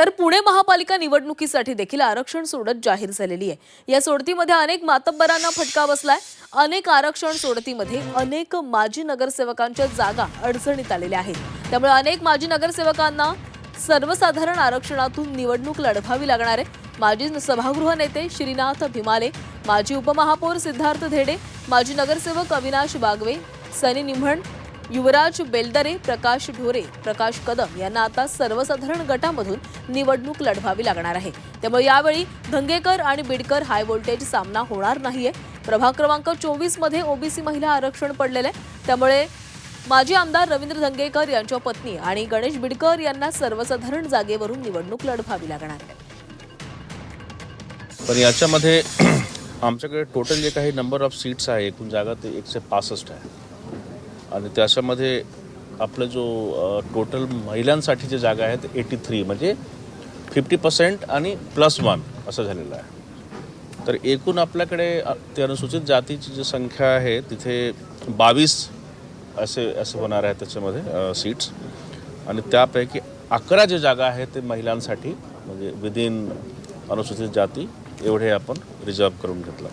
तर पुणे महापालिका निवडणुकीसाठी देखील आरक्षण सोडत जाहीर झालेली आहे. या सोडतीमध्ये अनेक मातब्बरांना फटका बसलाय. अनेक आरक्षण सोडतीमध्ये अनेक माजी नगरसेवकांच्या जागा अडचणीत आलेल्या आहेत. त्यामुळे अनेक माजी नगरसेवकांना सर्वसाधारण आरक्षणातून निवडणूक लढवावी लागणार आहे. माजी सभागृह नेते श्रीनाथ भिमाले माजी उपमहापौर सिद्धार्थ धेडे माजी नगरसेवक अविनाश बागवे सनी निंभण युवराज बेलदरे प्रकाश ढोरे प्रकाश कदम यांना आता सर्वसाधारण गटामधून निवडणूक लढवावी लागणार आहे. त्यामुळे यावेळी धंगेकर आणि बिडकर हाय व्होल्टेज सामना होणार नाहीये. प्रभाग क्रमांक चोवीसमध्ये ओबीसी महिला आरक्षण पडलेलं आहे. त्यामुळे माजी आमदार रवींद्र धंगेकर यांच्या पत्नी आणि गणेश बिडकर यांना सर्वसाधारण जागेवरून निवडणूक लढवावी लागणार आहे. पण याच्यामध्ये आमच्याकडे टोटल जे काही नंबर ऑफ सीट्स आहे एकूण जागा ते एकशे पासष्ट आहे. आणि त्याच्यामध्ये आपलं जो टोटल महिलांसाठी जे जागा आहेत एटी थ्री म्हणजे फिफ्टी पर्सेंट आणि प्लस वन असं झालेलं आहे. तर एकूण आपल्याकडे ते अनुसूचित जातीची जी संख्या आहे तिथे बावीस असे असं होणार आहे त्याच्यामध्ये सीट्स आणि त्यापैकी अकरा जे जागा आहेत ते महिलांसाठी म्हणजे विदिन अनुसूचित जाती एवढे आपण रिझर्व करून घेतलं.